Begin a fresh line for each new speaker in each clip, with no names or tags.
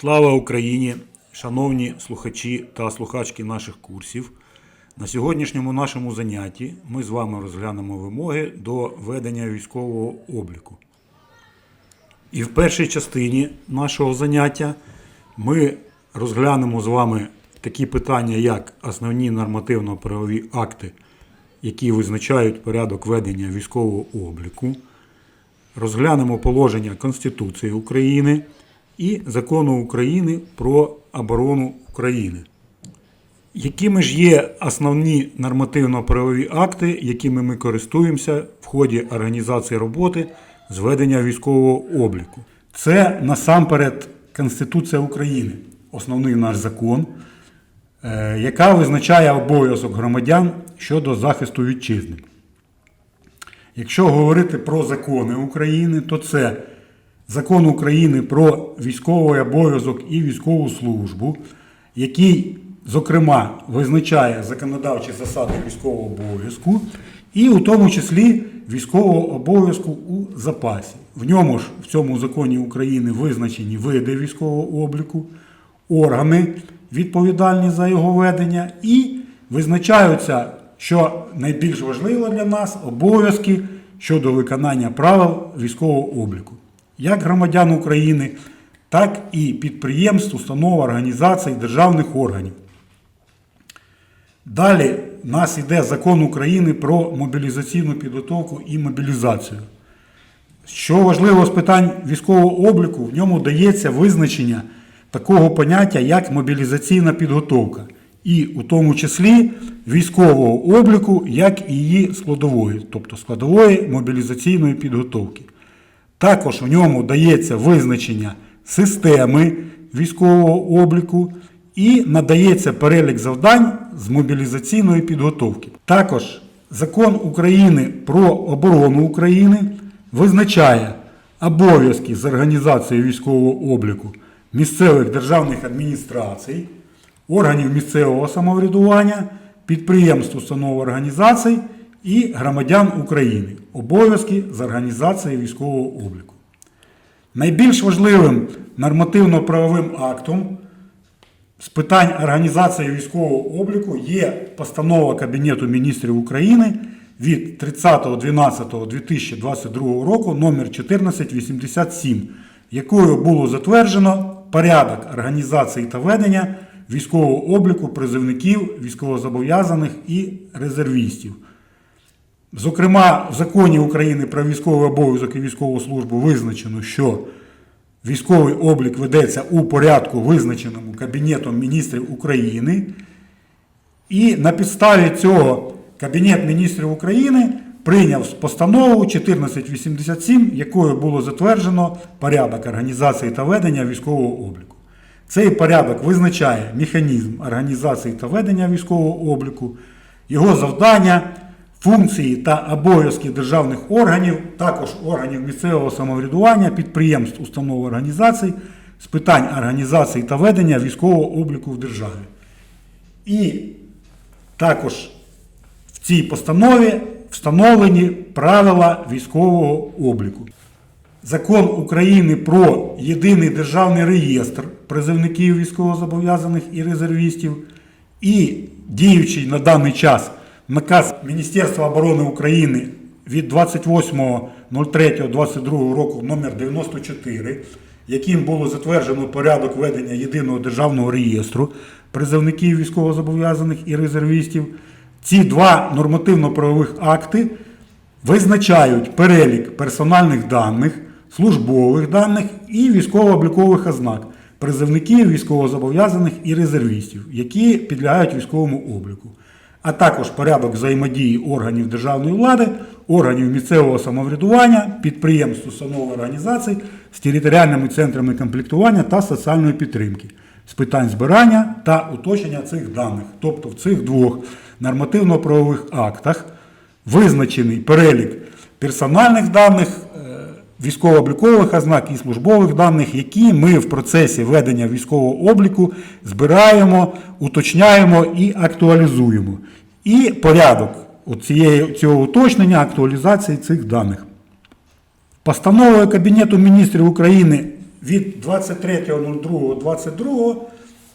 Слава Україні! Шановні слухачі та слухачки наших курсів. На сьогоднішньому нашому занятті ми з вами розглянемо вимоги до ведення військового обліку. І в першій частині нашого заняття ми розглянемо з вами такі питання, як основні нормативно-правові акти, які визначають порядок ведення військового обліку, розглянемо положення Конституції України і Закону України про оборону України. Якими ж є основні нормативно-правові акти, якими ми користуємося в ході організації роботи з ведення військового обліку? Це насамперед Конституція України, основний наш закон, е, яка визначає обов'язок громадян щодо захисту вітчизни. Якщо говорити про закони України, то це Закон України про військовий обов'язок і військову службу, який, зокрема, визначає законодавчі засади військового обов'язку, і у тому числі військового обов'язку у запасі. В ньому ж в цьому законі України визначені види військового обліку, органи відповідальні за його ведення, і визначаються, що найбільш важливо для нас, обов'язки щодо виконання правил військового обліку як громадян України, так і підприємств, установ, організацій, державних органів. Далі в нас йде закон України про мобілізаційну підготовку і мобілізацію. Що важливо з питань військового обліку, в ньому дається визначення такого поняття, як мобілізаційна підготовка, і у тому числі військового обліку, як і її складової, тобто складової мобілізаційної підготовки. Також в ньому дається визначення системи військового обліку і надається перелік завдань з мобілізаційної підготовки. Також закон України про оборону України визначає обов'язки з організації військового обліку місцевих державних адміністрацій, органів місцевого самоврядування, підприємств, установ організацій і громадян України обов'язки з організації військового обліку. Найбільш важливим нормативно-правовим актом з питань організації військового обліку є постанова Кабінету міністрів України від 30.12.2022 року номер 1487, якою було затверджено порядок організації та ведення військового обліку призовників, військовозобов'язаних і резервістів. Зокрема, в законі України про військовий обов'язок і військову службу визначено, що військовий облік ведеться у порядку, визначеному Кабінетом міністрів України. І на підставі цього Кабінет міністрів України прийняв постанову 1487, якою було затверджено порядок організації та ведення військового обліку. Цей порядок визначає механізм організації та ведення військового обліку, його завдання функції та обов'язки державних органів, також органів місцевого самоврядування, підприємств, установ організацій з питань організації та ведення військового обліку в державі. І також в цій постанові встановлені правила військового обліку. Закон України про єдиний державний реєстр призовників військовозобов'язаних і резервістів і діючий на даний час наказ Міністерства оборони України від 28.03.22 року номер 94 яким було затверджено порядок ведення єдиного державного реєстру призовників військовозобов'язаних і резервістів. Ці два нормативно-правових акти визначають перелік персональних даних, службових даних і військово-облікових ознак призовників військовозобов'язаних і резервістів, які підлягають військовому обліку а також порядок взаємодії органів державної влади, органів місцевого самоврядування, підприємств, установ організацій з територіальними центрами комплектування та соціальної підтримки з питань збирання та уточнення цих даних. Тобто в цих двох нормативно-правових актах визначений перелік персональних даних, військово-облікових ознак і службових даних, які ми в процесі ведення військового обліку збираємо, уточняємо і актуалізуємо. І порядок цієї, цього уточнення, актуалізації цих даних. Постановою Кабінету міністрів України від 23.02.22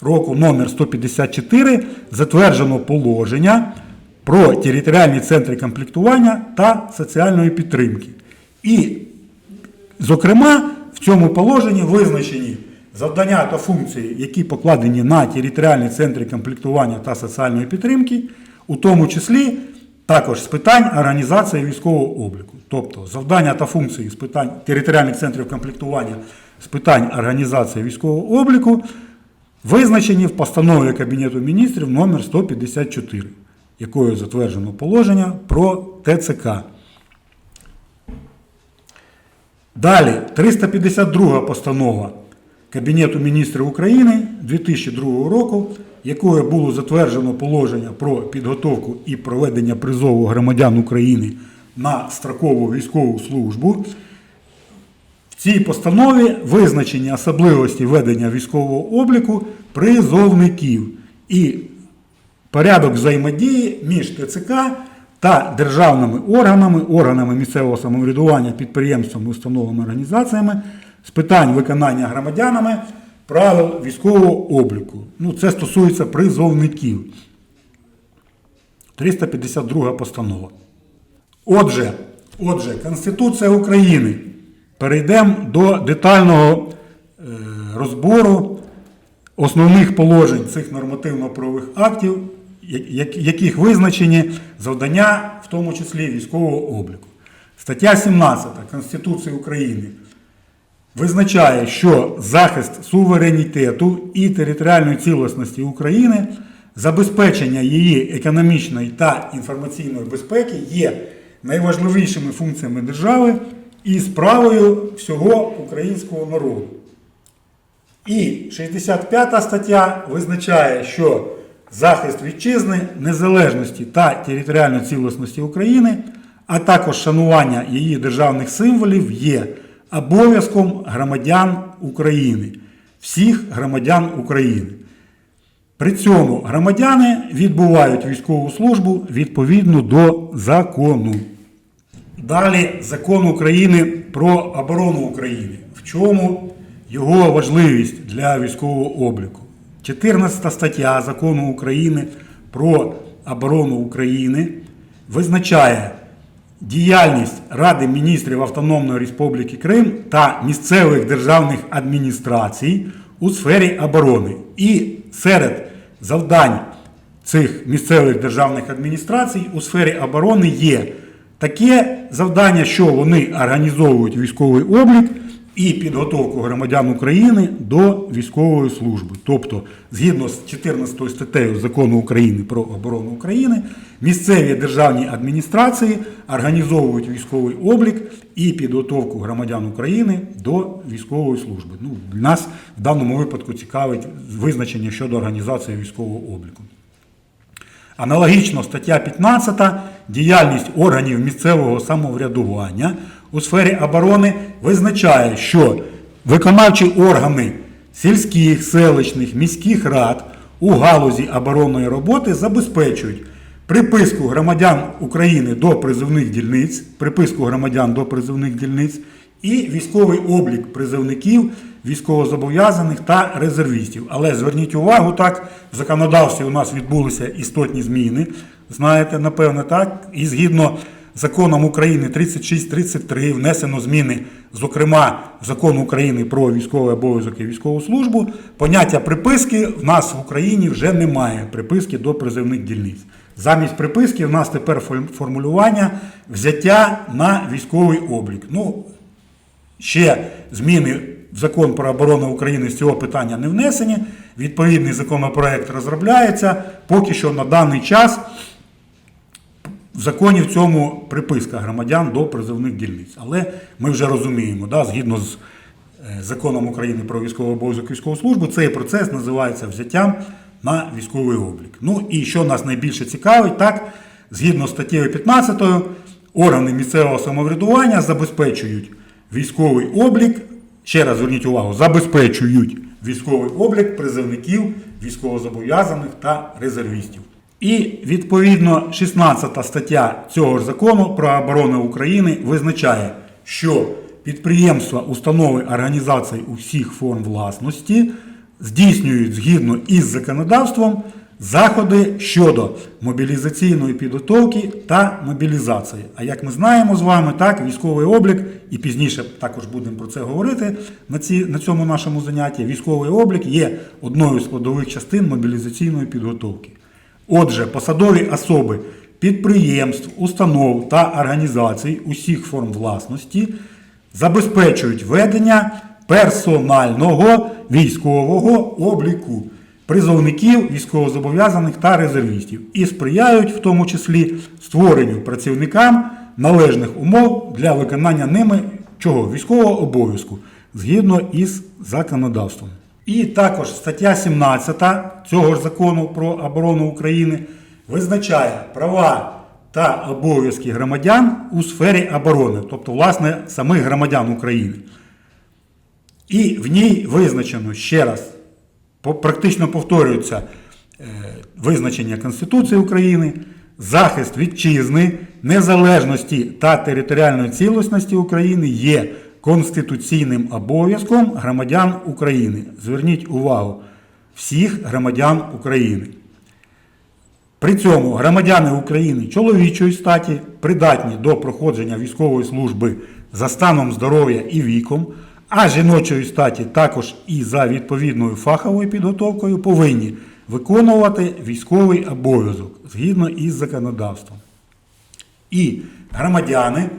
року номер 154 затверджено положення про територіальні центри комплектування та соціальної підтримки. І Зокрема, в цьому положенні визначені завдання та функції, які покладені на територіальні центри комплектування та соціальної підтримки, у тому числі також з питань організації військового обліку. Тобто завдання та функції з питань територіальних центрів комплектування з питань організації військового обліку визначені в постанові Кабінету міністрів номер 154, якою затверджено положення про ТЦК. Далі, 352 постанова Кабінету міністрів України 2002 року, якою було затверджено положення про підготовку і проведення призову громадян України на строкову військову службу. В цій постанові визначені особливості ведення військового обліку призовників і порядок взаємодії між ТЦК та державними органами, органами місцевого самоврядування, підприємствами, установами, організаціями з питань виконання громадянами правил військового обліку. Ну, це стосується призовників. 352 постанова. Отже, отже, Конституція України. Перейдемо до детального е, розбору основних положень цих нормативно-правових актів, яких визначені завдання, в тому числі військового обліку. Стаття 17 Конституції України визначає, що захист суверенітету і територіальної цілісності України, забезпечення її економічної та інформаційної безпеки є найважливішими функціями держави і справою всього українського народу. І 65 стаття визначає, що захист вітчизни, незалежності та територіальної цілісності України, а також шанування її державних символів є обов'язком громадян України, всіх громадян України. При цьому громадяни відбувають військову службу відповідно до закону. Далі закон України про оборону України. В чому його важливість для військового обліку? 14 стаття закону України про оборону України визначає діяльність Ради міністрів Автономної Республіки Крим та місцевих державних адміністрацій у сфері оборони. І серед завдань цих місцевих державних адміністрацій у сфері оборони є таке завдання, що вони організовують військовий облік і підготовку громадян України до військової служби. Тобто, згідно з 14 статтею закону України про оборону України, місцеві державні адміністрації організовують військовий облік і підготовку громадян України до військової служби. Ну, нас в даному випадку цікавить визначення щодо організації військового обліку. Аналогічно стаття 15 діяльність органів місцевого самоврядування у сфері оборони визначає, що виконавчі органи сільських, селищних, міських рад у галузі оборонної роботи забезпечують приписку громадян України до призовних дільниць, приписку громадян до призовних дільниць і військовий облік призовників, військовозобов'язаних та резервістів. Але зверніть увагу, так, в законодавстві у нас відбулися істотні зміни, знаєте, напевне, так, і згідно законом України 3633 внесено зміни, зокрема, в закон України про військовий обов'язок і військову службу. Поняття приписки в нас в Україні вже немає приписки до призовних дільниць. Замість приписки в нас тепер формулювання взяття на військовий облік. Ну, ще зміни в закон про оборону України з цього питання не внесені. Відповідний законопроект розробляється. Поки що на даний час в законі в цьому приписка громадян до призовних дільниць. Але ми вже розуміємо, да, згідно з е, законом України про військовий обов'язок і військову службу, цей процес називається взяттям на військовий облік. Ну і що нас найбільше цікавить, так, згідно з статтею 15, органи місцевого самоврядування забезпечують військовий облік. Ще раз зверніть увагу, забезпечують військовий облік призовників, військовозобов'язаних та резервістів. І відповідно 16 стаття цього ж закону про оборону України визначає, що підприємства, установи, організації усіх форм власності здійснюють згідно із законодавством заходи щодо мобілізаційної підготовки та мобілізації. А як ми знаємо з вами, так, військовий облік, і пізніше також будемо про це говорити на, ці, на цьому нашому занятті, військовий облік є одною з складових частин мобілізаційної підготовки. Отже, посадові особи підприємств, установ та організацій усіх форм власності забезпечують ведення персонального військового обліку призовників, військовозобов'язаних та резервістів і сприяють в тому числі створенню працівникам належних умов для виконання ними чого військового обов'язку згідно із законодавством. І також стаття 17 цього ж закону про оборону України визначає права та обов'язки громадян у сфері оборони, тобто, власне, самих громадян України. І в ній визначено ще раз, практично повторюється е, визначення Конституції України, захист вітчизни, незалежності та територіальної цілісності України є конституційним обов'язком громадян України. Зверніть увагу всіх громадян України. При цьому громадяни України чоловічої статі придатні до проходження військової служби за станом здоров'я і віком, а жіночої статі також і за відповідною фаховою підготовкою повинні виконувати військовий обов'язок згідно із законодавством. І громадяни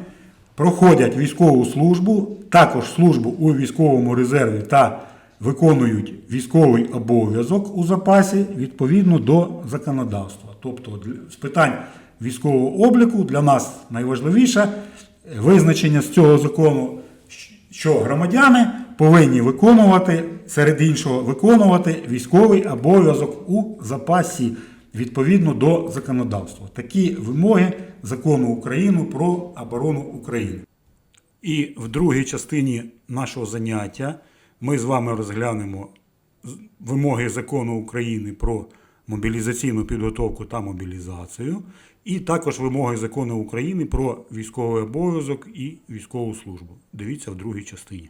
проходять військову службу, також службу у військовому резерві та виконують військовий обов'язок у запасі відповідно до законодавства. Тобто з питань військового обліку для нас найважливіше е, визначення з цього закону, що громадяни повинні виконувати, серед іншого, виконувати військовий обов'язок у запасі відповідно до законодавства. Такі вимоги закону України про оборону України. І в другій частині нашого заняття ми з вами розглянемо вимоги закону України про мобілізаційну підготовку та мобілізацію, і також вимоги закону України про військовий обов'язок і військову службу. Дивіться в другій частині.